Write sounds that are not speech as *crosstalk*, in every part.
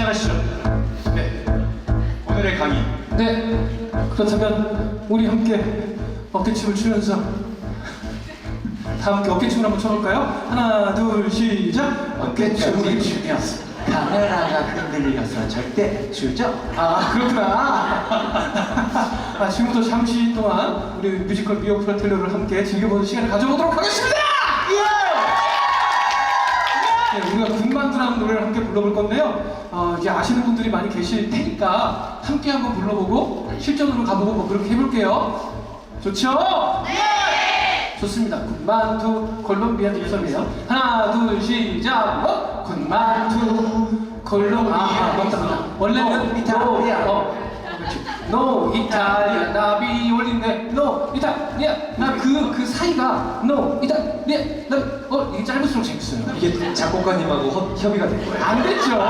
시작하시죠. 네. 오늘의 강의. 네, 그렇다면 우리 함께 어깨춤을 추면서 다 함께 어깨춤을 한번 춰볼까요? 하나, 둘, 시작! 어깨춤을 추며 카메라가 흔들려서 절대 주저 아, 그렇구나. 아, 지금부터 잠시 동안 우리 뮤지컬 미오 프라텔로를 함께 즐겨보는 시간을 가져보도록 하겠습니다! 군만두라는 노래를 함께 불러볼 건데요. 어, 이제 아시는 분들이 많이 계실 테니까 함께 한번 불러보고 실전으로 가보고 뭐 그렇게 해볼게요. 좋죠? 네! 좋습니다. 군만두 콜롬비아 딕션이에요. 하나, 둘, 시작! 어? 군만두 콜롬비아 아, 맞다, 맞다. 원래는 이탈리아. 어, 노 이탈리아 나비 올린네 노 이탈리아 나그 그 사이가 노 이탈리아 나어 이게 짧을수록 재밌어요. 이게 작곡가님하고 협, 협의가 된 거예요 안 됐죠. *laughs*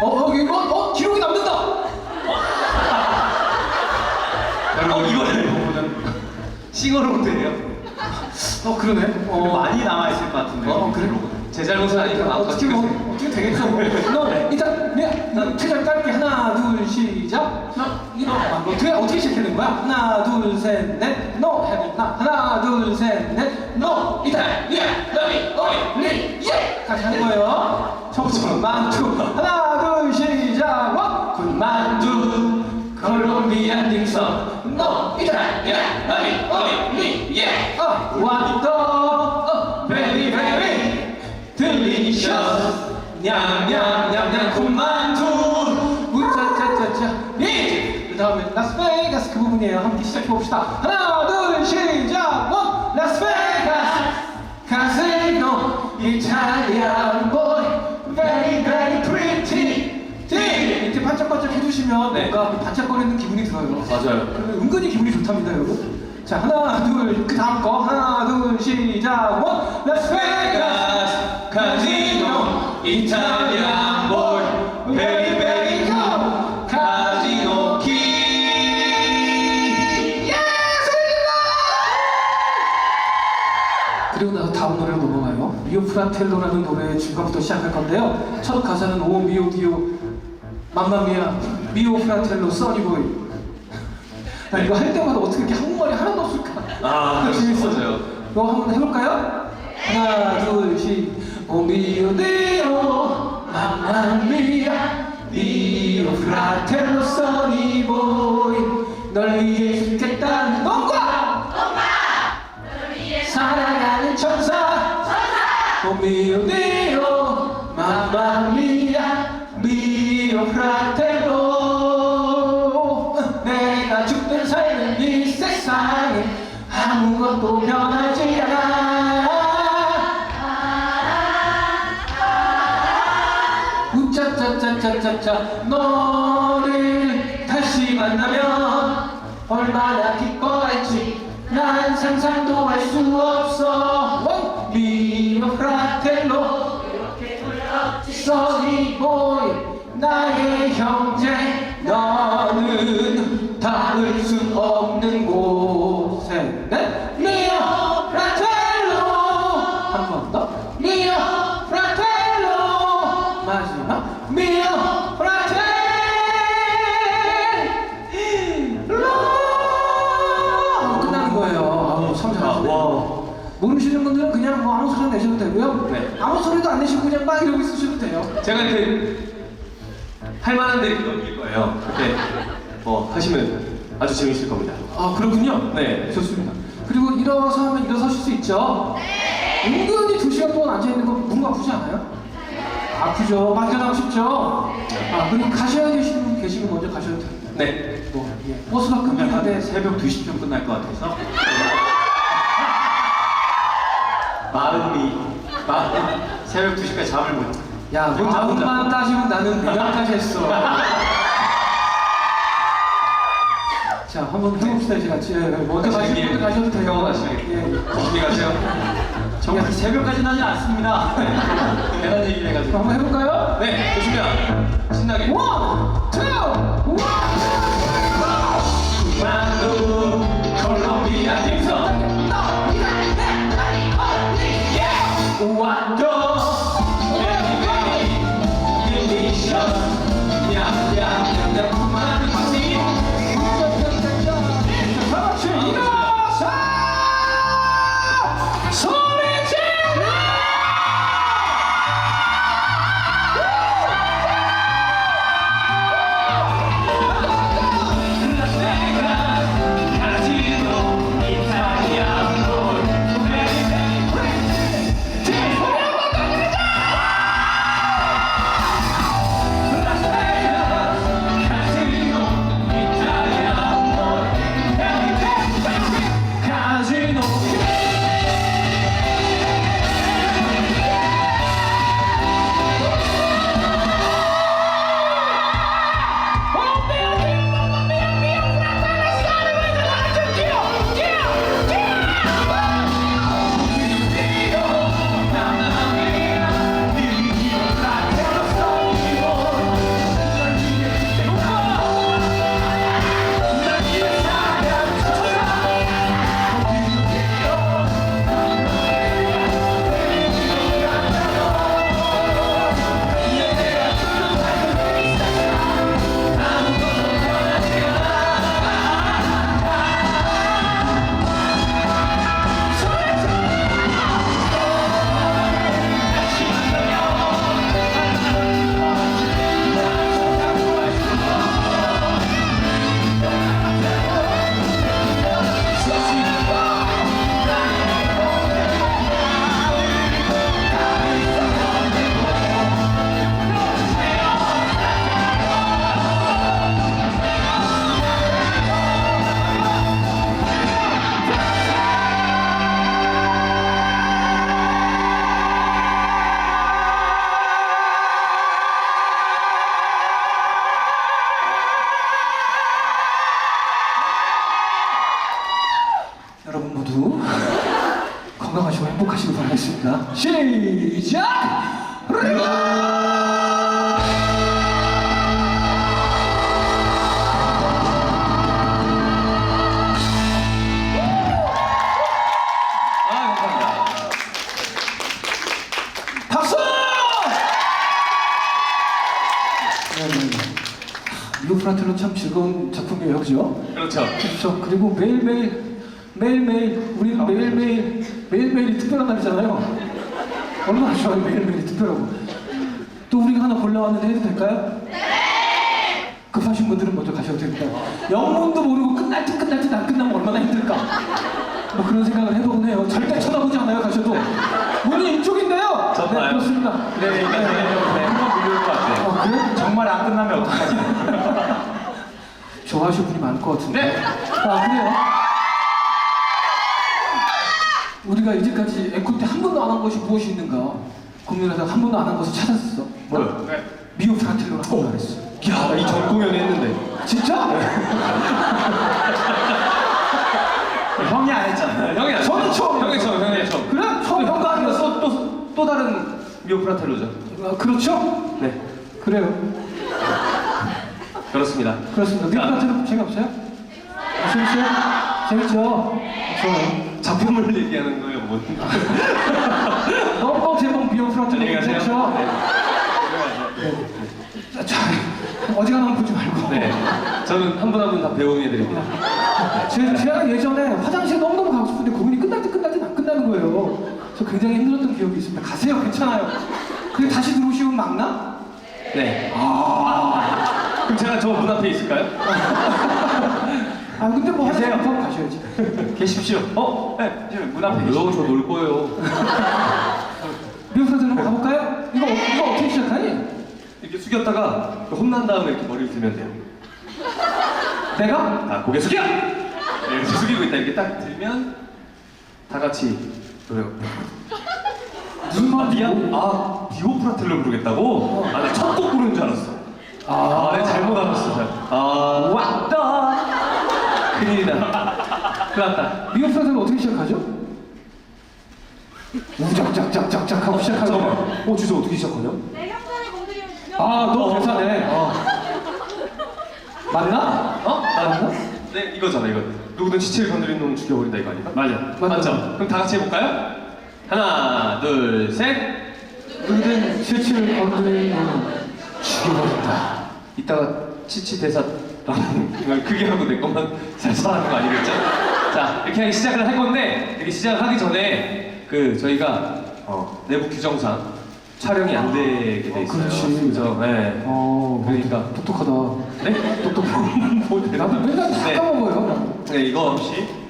어, 어, 이거, 어, 기록이 남는다. 이거를 보면 싱어로드예요. 어, 그러네. 어, 많이 남아 있을 것 같은데. 어, 그래? 제 잘못은 아니니까 마음껏 어떻게 뭐, 찍으세요. 어떻게 되겠죠? 너, 일단, 네, 난 최장 짧게 하나, 둘, 시작. 너, 이거, 아, 뭐, 어떻게, 어떻게 되는 거야? 하나, 둘, 셋, 넷, 너, 해야 되나? 하나, 둘, 셋, 넷, 너, 이탈, 예, 너미, 어이, 리, 예! 같이 하는 거예요. 처음부터 군만두. 하나, 다음에 라스베이거스 그 부분이에요. 함께 시작해 봅시다. 하나 둘 시작! 원! 라스베이거스! 카지노 이탈리안 보이 very very pretty. 이렇게 반짝반짝 해주시면 네. 뭔가 그 반짝거리는 기분이 들어요. 맞아요. 그러면 은근히 기분이 좋답니다, 여러분. 자, 하나, 둘, 그 다음 거. 하나, 둘, 시작. 원, 라스베가스! 카지노 이탈리안 프라텔로라는 노래의 중간부터 시작할 건데요. 첫 가사는 오 미오 디오 맘마미아 미오 프라텔로 써니보이 나 이거 할 때마다 어떻게 이렇게 한국말이 하나도 없을까? 아, 그거 재밌어. 맞아요. 이거 한번 해볼까요? 하나, 둘, 셋. 오 미오 디오 맘마미아 미오 프라텔로 써니보이 널 위해 오 미오 디오 맘마미아 미오 프라텔로. 내가 죽든 살든 이 세상에 아무것도 변하지 않아. 우짜짜짜짜짜짜 너를 다시 만나면 얼마나 기뻐할지 난 상상도 할 수 없어 형제 너는 닿을 수 없는 곳에. 네? 미오 프라텔로. 한 번 더. 미오 프라텔로. 마지막. 미오 프라텔로. 끝나는 거예요. 아우 참 잘하시네. 와. 모르시는 분들은 그냥 뭐 아무 소리 내셔도 되고요. 네. 아무 소리도 안 내시고 그냥 막 이러고 있으셔도 돼요. 제가 그 할만한데 넘길 거예요. 그렇게 뭐 하시면 아주 재밌을 겁니다. 아 그렇군요. 네. 좋습니다. 그리고 일어서 하면 일어서실 수 있죠. 은근히 두 시간 동안 앉아 있는 거몸 아프지 않아요? 아프죠. 빠져나가고 싶죠. 아 그리고 가셔야 되시는 분 계시면 먼저 가셔도 됩니다. 네. 뭐 예. 버스가 급한데 *laughs* 새벽 2시쯤 끝날 것 같아서 *laughs* 마음이 마음 새벽 2시까지 잠을 못야 혼자, 혼자. 마음만 따지면 나는 내년까지 했어. *laughs* 자 한번 해봅시다 이제 같이. 예, 먼저 가시는 분들 가셔도 돼요. 경험하시겠 예. 조심히 가세요. *laughs* 정말 새벽까지는 하진 않습니다. *laughs* 대단 얘기를 해가지고. 한번 해볼까요? 네, 좋습니다. 신나게. 원, 투, 반복하시길 바라겠습니다. 시작! 이거프라트는 아, 네, 네, 네. 아, 참 즐거운 작품이에요, 그죠? 그렇죠. 그렇죠. 그리고 매일매일, 매일매일, 우리는 아, 그렇죠. 매일매일 매일매일이 특별한 날이잖아요. 얼마나 좋아요, 매일매일이 특별하고. 또 우리가 하나 골라왔는데 해도 될까요? 네! 급하신 분들은 먼저 가셔도 됩니다. 영문도 모르고 끝날 듯 끝날 듯 안 끝나면 얼마나 힘들까? 뭐 그런 생각을 해보곤 해요. 절대 쳐다보지 않아요, 가셔도. 문이 이쪽인데요! 저 네, 봐요. 그렇습니다. 네, 그러니까 네, 한번 밀릴 것 같아요. 어, 그래? 정말 안 끝나면 어떡하지? *laughs* 좋아하시는 분이 많을 것 같은데. 네. 아, 그래요? 우리가 이제까지 앵콜 때 한 번도 안 한 것이 무엇이 있는가 고민을 하다가 한 번도 안 한 것을 찾았어. 뭐요? 네. 미오 프라텔로를 한번 했어. 야, 이 전 공연에 했는데. 진짜? *laughs* 형이 안 했잖아. 형이 안 저는 처음. 형이 처음, 형이 처음. 그래? 처음 형과 형과 또, 또, 또 다른 미오 프라텔로죠. 아, 그렇죠? 네. 그래요. 그렇습니다. 그렇습니다. 미오 자. 프라텔로 재미없어요? 아, 재밌어요? 재밌죠? 좋아요. 작품을 얘기하는 거예요, 뭐. 너무 *laughs* 제목 미오 프라텔로 안녕히 가세요. 괜찮죠? 네. 자, 자, 어지간하면 보지 말고. 네. 저는 한 분 한 분 다 배웅해드립니다. 제, 제가 예전에 화장실 너무너무 가고 싶은데 고민이 끝날 때 끝날 때 안 끝나는 거예요. 저 굉장히 힘들었던 기억이 있습니다. 가세요, 괜찮아요. 근데 다시 들어오시면 막나? 네. 아. 그럼 제가 저 문 앞에 있을까요? *laughs* 아, 근데 뭐 화장실 계세요. 가셔야지. 계십시오. 어? 네, 지금 문 앞에 왜요? 계십시오. 저놀 거예요. 미국사들 한번 가볼까요? 이거, 어- 이거 어떻게 시작하니? 이렇게 숙였다가 혼난 다음에 이렇게 머리를 들면 돼요. 내가? 자, 고개 숙여! 네, 이렇게 숙이고 있다 이렇게 딱 들면 다 같이 노래가 무슨 말이야? 아, 디오프라텔로 부르겠다고? 아, 나 첫 곡 부르는 줄 알았어. 아, 내가 잘못 알았어. 잘. 아, 왔다! 큰일이다. 큰일 났다. 미국사들 어떻게 시작하죠? 우작작작작작 하고 시작하는 거. 어, 주소 어떻게 시작하냐? 내 형편을 건드리면 죽여. 아, 너 대사네. 어. 맞나? 어? 맞나? 네, 이거잖아, 이거. 누구든 시체를 건드리는 놈은 죽여버린다, 이거 아닌가? 맞아. 맞죠? 그럼 다 같이 해볼까요? 하나, 둘, 셋. 누구든 실체를 건드리는 놈은 죽여버린다. 이따가 치치 대사 크게 하고 내 것만 살살 하는 거 아니겠죠? 자 이렇게 시작을 할 건데 이렇게 시작을 하기 전에 그 저희가 어, 내부 규정상 촬영이 안 되게 돼 있어요. 그렇지. 그죠? 네. 어, 그러니까. 똑똑하다. 네? 똑똑해. *laughs* 나도 맨날 다 네. 까먹어요. 네 이거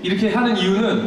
이렇게 하는 이유는